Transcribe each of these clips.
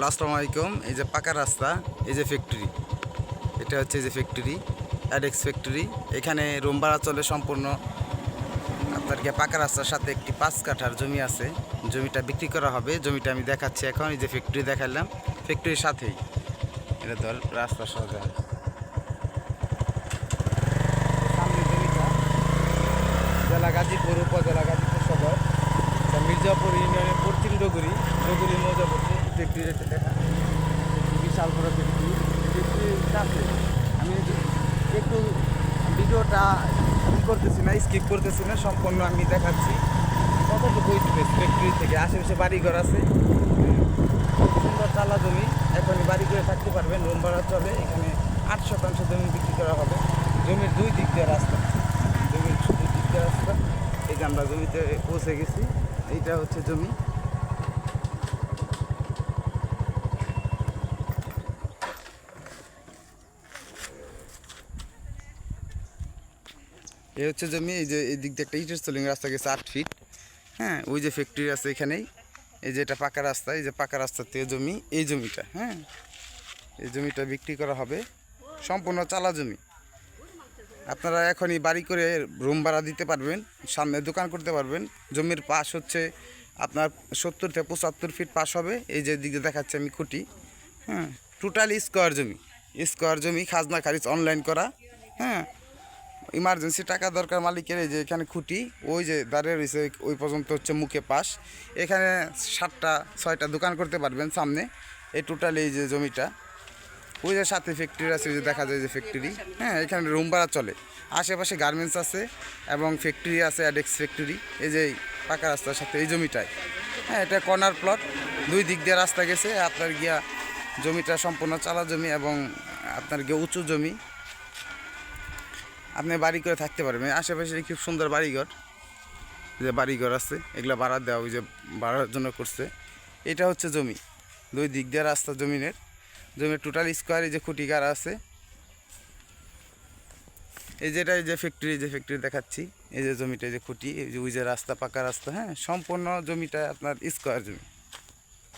Hello, আসসালামু আলাইকুম। এই যে পাকা রাস্তা, এই যে ফ্যাক্টরি এটা হচ্ছে যে ফ্যাক্টরি অ্যাডেক্স ফ্যাক্টরি এখানে রুম ভাড়া চলে সম্পূর্ণ। আপনার কি পাকা রাস্তার সাথে একটি পাঁচ কাঠার জমি আছে। জমিটা বিক্রি করা হবে। জমিটা আমি দেখাচ্ছি এখন। এই যে ফ্যাক্টরি দেখালাম। ফ্যাক্টরির সাথেই। এটা ধর, রাস্তা সোজা। জেলা গাজীপুর, উপজেলা গাজীপুর সদর। মির্জাপুর ইউনিয়নের পশ্চিম ডগুরি ডগুরি মৌজাপতি। ফ্যাক্টরি এটা দেখা বিশাল বড় ফ্যাক্টরি ফ্যাক্টরির কাছে আমি একটু ভিডিওটা আমি করতেছি না স্কিপ করতেছি না, সম্পূর্ণ আমি দেখাচ্ছি। কতটুকু স্পেস ফ্যাক্টরি থেকে? আশেপাশে বাড়িঘর আছে। খুব সুন্দর চালা জমি। এখনই বাড়ি করে থাকতে পারবেন রুম ভাড়া চলে এখানে আট শতাংশ জমি বিক্রি করা হবে। জমির দুই দিক দিয়ে রাস্তা। জমির দুই দিক দিয়ে রাস্তা। এই যে আমরা জমিতে পৌঁছে গেছি। এইটা হচ্ছে জমি। এই হচ্ছে জমি, এই যে এই দিক দিয়ে একটা ইটের সোলিং রাস্তা গেছে আট ফিট হ্যাঁ ওই যে ফ্যাক্টরি আছে এখানেই। এই যে এটা পাকা রাস্তা, এই যে পাকা রাস্তার থেকে জমি, এই জমিটা হ্যাঁ। এই জমিটা বিক্রি করা হবে। সম্পূর্ণ চালা জমি। আপনারা এখনই বাড়ি করে রুম ভাড়া দিতে পারবেন, সামনে দোকান করতে পারবেন। জমির পাশ হচ্ছে আপনার সত্তর থেকে পঁচাত্তর ফিট পাশ হবে। এই যে দিকে দেখাচ্ছে আমি খুঁটি হ্যাঁ। টোটালি স্কোয়ার জমি স্কোয়ার জমি, খাজনা খারিজ অনলাইন করা হ্যাঁ। ইমার্জেন্সি টাকা দরকার মালিকের, এই যে এখানে খুঁটি, ওই যে দাঁড়িয়ে রয়েছে, ওই পর্যন্ত হচ্ছে মুখে পাশ। এখানে সাতটা, ছয়টা দোকান করতে পারবেন সামনে, এই টোটাল এই যে জমিটা। ওই যে সাথে ফ্যাক্টরি আছে যে দেখা যায় যে ফ্যাক্টরি হ্যাঁ এখানে রুম ভাড়া চলে। আশেপাশে গার্মেন্টস আছে এবং ফ্যাক্টরি আছে অ্যাডেক্স ফ্যাক্টরি এই যে পাকা রাস্তার সাথে এই জমিটায় হ্যাঁ এটা কর্নার প্লট দুই দিক দিয়ে রাস্তা গেছে, আপনার গিয়া জমিটা সম্পূর্ণ চালা জমি এবং আপনার গিয়ে উঁচু জমি। আপনি বাড়ি করে থাকতে পারবেন। আশেপাশে খুব সুন্দর বাড়িঘর। যে বাড়িঘর আছে, এগুলো ভাড়া দেওয়া, ওই যে ভাড়ার জন্য করছে। এটা হচ্ছে জমি। দুই দিক দিয়ে রাস্তা জমিনের। জমির টোটাল স্কোয়ার এই যে খুঁটিকার আছে। এই যেটা, এই যে ফ্যাক্টরি যে ফ্যাক্টরি দেখাচ্ছি। এই যে জমিটা যে খুঁটি, এই যে ওই যে রাস্তা, পাকা রাস্তা হ্যাঁ? সম্পূর্ণ জমিটা আপনার স্কোয়ার জমি।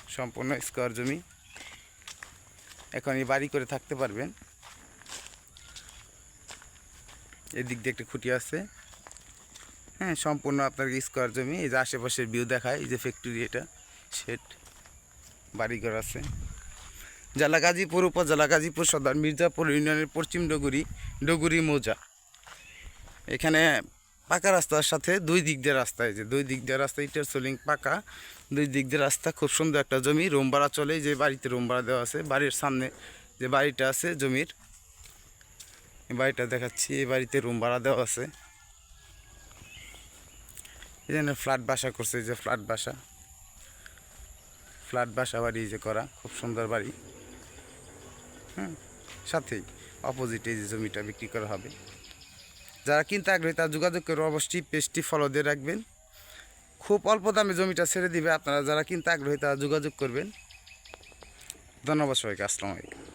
সম্পূর্ণ স্কোয়ার জমি। এখন এই বাড়ি করে থাকতে পারবেন। এদিক দিয়ে একটা খুঁটি আছে। হ্যাঁ সম্পূর্ণ আপনার স্কোয়ার জমি, এই যে আশেপাশের ভিউ দেখায়, এই যে ফ্যাক্টরি এটা শেড বাড়িঘর আছে। জেলা গাজীপুর, উপজেলা গাজীপুর, সদর মির্জাপুর, ইউনিয়নের পশ্চিম ডগুরি ডগুরি মৌজা। এখানে পাকা রাস্তার সাথে দুই দিক দিয়ে রাস্তা, এই যে দুই দিক দিয়ে রাস্তা, ইটের সোলিং পাকা। দুই দিক দিয়ে রাস্তা, খুব সুন্দর একটা জমি। রুম ভাড়া চলে যে বাড়িতে রুম ভাড়া দেওয়া আছে, বাড়ির সামনে যে বাড়িটা আছে জমির বাড়িটা দেখাচ্ছি, এই বাড়িতে রুম ভাড়া দেওয়া আছে। এই জন্য ফ্ল্যাট বাসা করছে যে ফ্ল্যাট বাসা। ফ্ল্যাট বাসা বাড়ি যে করা, খুব সুন্দর বাড়ি। হ্যাঁ সাথেই অপোজিটে যে জমিটা বিক্রি করা হবে। যারা কিনতে আগ্রহী তারা যোগাযোগ করে অবশ্যই পেজটি ফলো দিয়ে রাখবেন। খুব অল্প দামে জমিটা ছেড়ে দিবে। আপনারা যারা কিনতে আগ্রহী তারা যোগাযোগ করবেন। ধন্যবাদ সবাইকে, আসসালামু আলাইকুম।